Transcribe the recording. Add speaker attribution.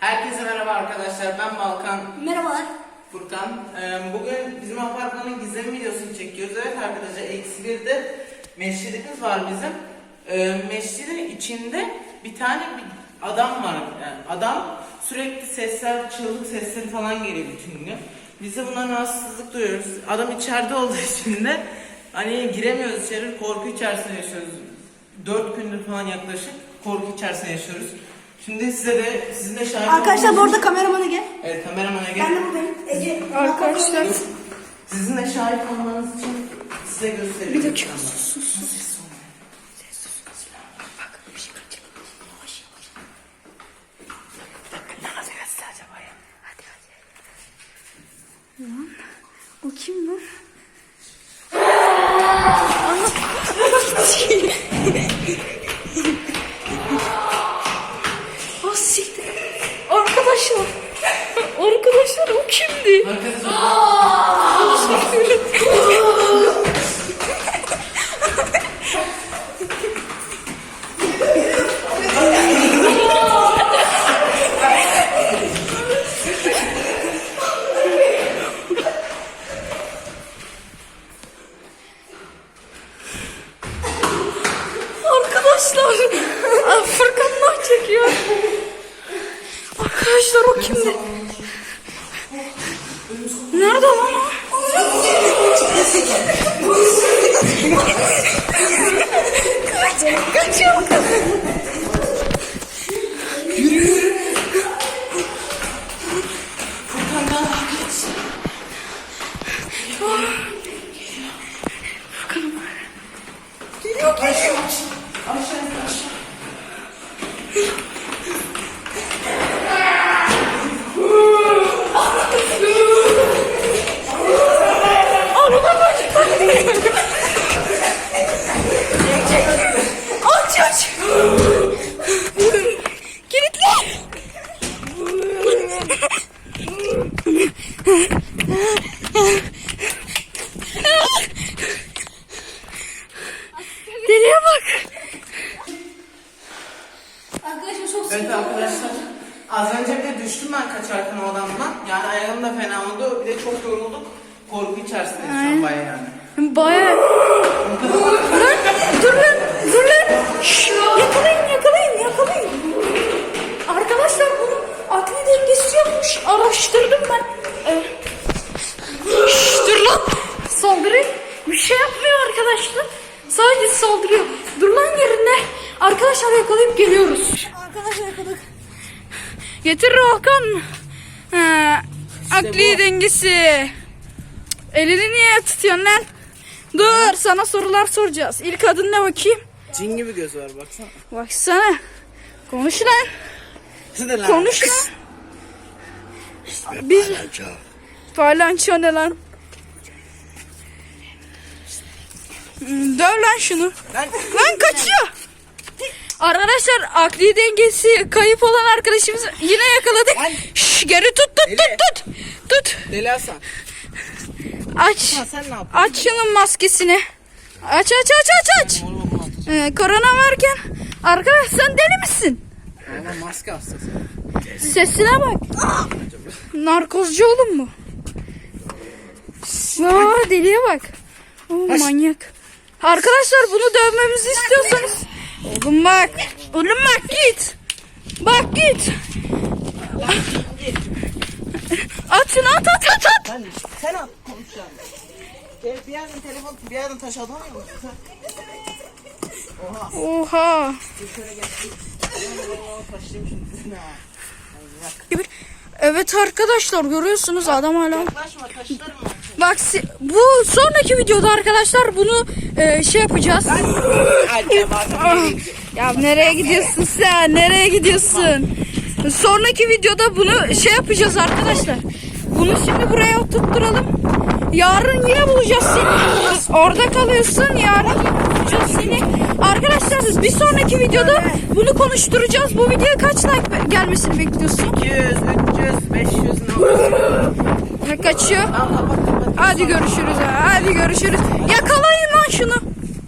Speaker 1: Herkese merhaba arkadaşlar. Ben Balkan
Speaker 2: Merhabalar.
Speaker 1: Furkan. Ee, Bugün bizim apartmanın gizem videosunu çekiyoruz. Evet arkadaşlar eksi bir de mescidimiz var bizim. Ee, içinde bir tane bir adam var. Yani adam sürekli sesler, çığlık sesleri falan geliyor bütün gün. Biz de bundan rahatsızlık duyuyoruz. Adam içeride olduğu için de hani giremiyoruz içeri. Korku içerisinde yaşıyoruz. 4 gündür falan yaklaşık korku içerisinde yaşıyoruz. Şimdi size de sizin de şahit
Speaker 2: Arkadaşlar bu arada kameramana gel.
Speaker 1: Evet kameramana
Speaker 2: Ben
Speaker 1: gel.
Speaker 2: de buradayım. Ece.
Speaker 3: Arkadaşlar
Speaker 1: Sizin de şahit olmanız için size gösteriyorum.
Speaker 3: bir dakika sus sus sus. O kim lan? Arkadaşlar Fırkanlar çekiyor. Arkadaşlar o kimdi? Kaç, kaçıyor. Geliyor geliyor. Aç aç. Kilitle. Deliye bak.
Speaker 2: Arkadaşlar çok
Speaker 1: Evet arkadaşlar. Az önce bir de düştüm ben kaçarken o adamdan. Yani ayağım da fena oldu. Bir de çok yorulduk. Korku içerisindeyiz şu an bayağı yani.
Speaker 3: Baya. Lan dur lan dur lan. Şşş, yakalayın yakalayın yakalayın. Arkadaşlar bunun akli dengesi yokmuş. Araştırdım ben. Ee, şşş, dur lan. Saldırı bir şey yapmıyor arkadaşlar. Sadece saldırıyor. Dur lan yerinde. Arkadaşlar yakalayıp geliyoruz.
Speaker 2: Arkadaşlar yakaladık.
Speaker 3: Getir Hakan. Ha, akli
Speaker 1: bu.
Speaker 3: dengesi. Elini niye tutuyorsun lan? Dur sana sorular soracağız. İlk adın ne bakayım?
Speaker 1: Cin gibi göz var baksana.
Speaker 3: Baksana. Konuş lan.
Speaker 1: Lan.
Speaker 3: Konuş lan. Biz... Falanço ne lan? Döv lan şunu.
Speaker 1: Lan.
Speaker 3: Lan kaçıyor. Arkadaşlar akli dengesi kayıp olan arkadaşımızı yine yakaladık.
Speaker 1: Lan.
Speaker 3: Şş, geri tut tut
Speaker 1: Eli.
Speaker 3: tut tut. Tut.
Speaker 1: Deli Hasan.
Speaker 3: Aç.
Speaker 1: Ha, sen ne yaptın?
Speaker 3: Aç şunun maskesini. Aç aç aç aç aç.
Speaker 1: Oğlum.
Speaker 3: Ee, korona varken arkadaş sen deli misin?
Speaker 1: Ama maske hastası.
Speaker 3: Sesine bak. Narkozcu oğlum mu? Aa, deliye bak. Oo, manyak. Arkadaşlar bunu dövmemizi istiyorsanız. Oğlum bak. Oğlum bak git. Bak git. At şunu at at at at.
Speaker 1: Sen, sen at konuşacağım. Bir yerden telefon bir yerden taş atamıyor musun? Oha.
Speaker 3: Oha. Evet arkadaşlar görüyorsunuz adam hala.
Speaker 1: Yaklaşma taşlarım.
Speaker 3: Bak bu sonraki videoda arkadaşlar bunu e, şey yapacağız. Ya nereye gidiyorsun sen? Nereye gidiyorsun? Sonraki videoda bunu şey yapacağız arkadaşlar. Bunu şimdi buraya oturtturalım. Yarın yine bulacağız seni. Orada kalıyorsun. Yarın bulacağız seni. Arkadaşlar bir sonraki videoda bunu konuşturacağız. Bu videoya kaç like gelmesini bekliyorsun?
Speaker 1: 200, 300, 500 ne olur?
Speaker 3: Ne kaçıyor? Hadi görüşürüz. Hadi görüşürüz. Yakalayın lan şunu.